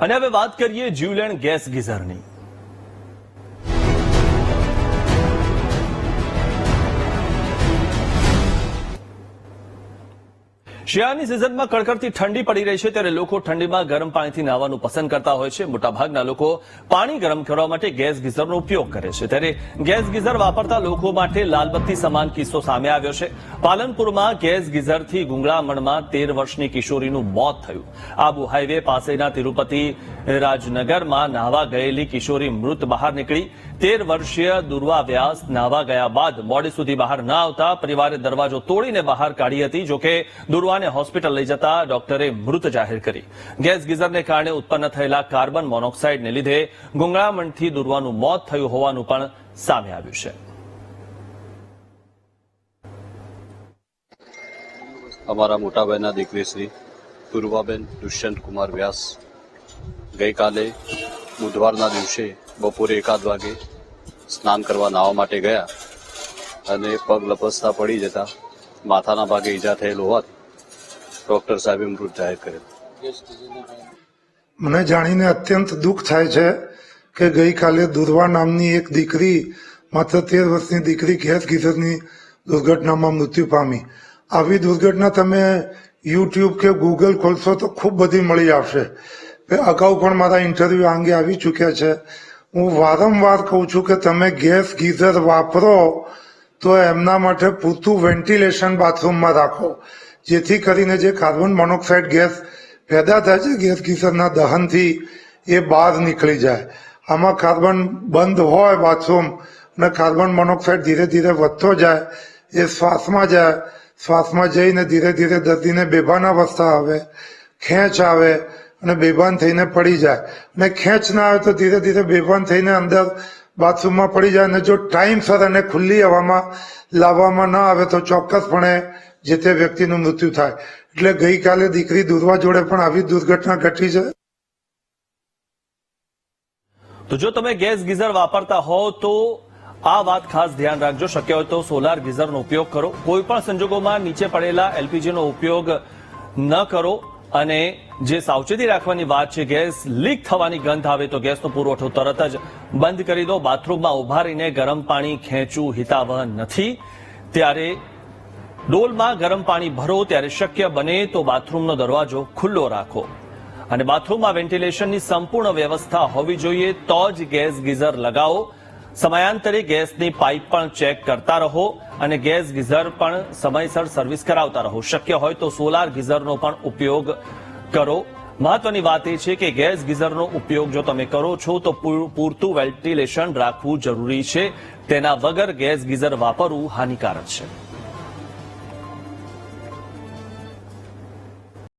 અને હવે વાત કરીએ જીવલેણ ગેસ ગીઝરની. શિયાળાની સિઝનમાં કડકડતી ઠંડી પડી રહી છે ત્યારે લોકો ઠંડીમાં ગરમ પાણીથી નહાવાનું પસંદ કરતા હોય છે. મોટાભાગના લોકો પાણી ગરમ કરવા માટે ગેસ ગીઝરનો ઉપયોગ કરે છે. ત્યારે ગેસ ગીઝર વાપરતા લોકો માટે લાલબત્તી સમાન કિસ્સો સામે આવ્યો છે. પાલનપુરમાં ગેસ ગીઝરથી ગુંગળામણમાં તેર વર્ષની કિશોરીનું મોત થયું. આબુ હાઈવે પાસેના તિરુપતિ રાજનગરમાં નાહવા ગયેલી કિશોરી મૃત બહાર નીકળી. તેર વર્ષીય દુર્વા વ્યાસ નાહવા ગયા બાદ મોડે સુધી બહાર ન આવતા પરિવારે દરવાજો તોડીને બહાર કાઢી હતી. જોકે દુર્વાને હોસ્પિટલ લઈ જતા ડોક્ટરે મૃત જાહેર કરી. ગેસ ગીઝરને કારણે ઉત્પન્ન થયેલા કાર્બન મોનોક્સાઇડને લીધે ગુંગળામણથી દુર્વાનું મોત થયું હોવાનું પણ સામે આવ્યું છે. અમારા મોટાભાઈના દીકરી શ્રી પૂર્વાબેન દુષ્યંત કુમાર વ્યાસ ગઈકાલે બુધવારના દિવસે બપોરે એકાદ વાગે સ્નાન કરવા નાહવા માટે ગયા અને પગ લપસતા પડી જતા માથાના ભાગે ઈજા થયેલ હોવાથી ડોક્ટર સાહેબે મૃત જાહેર કરેલ મને જાણીને અત્યંત દુઃખ થાય છે કે ગઈકાલે દુર્વા નામની એક દીકરી, માત્ર તેર વર્ષની દીકરી ગેસ ગીઝરની દુર્ઘટનામાં મૃત્યુ પામી. આવી દુર્ઘટના તમે યુટ્યુબ કે ગૂગલ ખોલશો તો ખૂબ બધી મળી આવશે. અગાઉ પણ મારા ઇન્ટરવ્યુ અંગે આવી ચૂક્યા છે. હું વારંવાર કહું છું કે તમે ગેસ ગીઝર વાપરો તો એમના માટે પૂરતું વેન્ટિલેશન બાથરૂમમાં રાખો. જેથી કરીને જે કાર્બન મોનોક્સાઇડ ગેસ પેદા થાય છે, ગેસ ગીઝરના દહનથી એ બહાર નીકળી જાય. આમાં કાર્બન બંધ હોય બાથરૂમ અને કાર્બન મોનોક્સાઇડ ધીરે ધીરે વધતો જાય, એ શ્વાસમાં જાય. શ્વાસમાં જઈને ધીરે ધીરે દર્દીને બેભાન અવસ્થા આવે, ખેંચ આવે, અને બેભાન થઈને પડી જાય. અને ખેંચ ના આવે તો ધીરે ધીરે બેભાન થઈને અંદર બાથરૂમમાં પડી જાય અને જો ટાઈમસર અને ખુલ્લી હવામાં લાવવામાં ના આવે તો ચોક્કસપણે જે તે વ્યક્તિનું મૃત્યુ થાય. એટલે ગઈકાલે દીકરી દૂરવા જોડે પણ આવી દુર્ઘટના ઘટી છે. તો જો તમે ગેસ ગીઝર વાપરતા હો તો આ વાત ખાસ ધ્યાન રાખજો. શક્ય હોય તો સોલાર ગીઝરનો ઉપયોગ કરો. કોઈ પણ સંજોગોમાં નીચે પડેલા એલપીજીનો ઉપયોગ ન કરો અને જે સાવચેતી રાખવાની વાત છે, ગેસ લીક થવાની ગંધ આવે તો ગેસનો પુરવઠો તરત જ બંધ કરી દો. બાથરૂમમાં ઊભા રહીને ગરમ પાણી ખેંચવું હિતાવહ નથી. ત્યારે ડોલમાં ગરમ પાણી ભરો ત્યારે શક્ય બને તો બાથરૂમનો દરવાજો ખુલ્લો રાખો. અને બાથરૂમમાં વેન્ટિલેશનની સંપૂર્ણ વ્યવસ્થા હોવી જોઈએ તો જ ગેસ ગીઝર લગાવો. સમયાંતરે ગેસની પાઇપ પણ ચેક કરતા રહો અને ગેસ ગીઝર પણ સમયસર સર્વિસ કરાવતા રહો. શક્ય હોય તો સોલાર ગીઝરનો પણ ઉપયોગ કરો. મહત્વની વાત એ છે કે ગેસ ગીઝરનો ઉપયોગ જો તમે કરો છો તો પૂરતું વેન્ટિલેશન રાખવું જરૂરી છે. તેના વગર ગેસ ગીઝર વાપરવું હાનિકારક છે.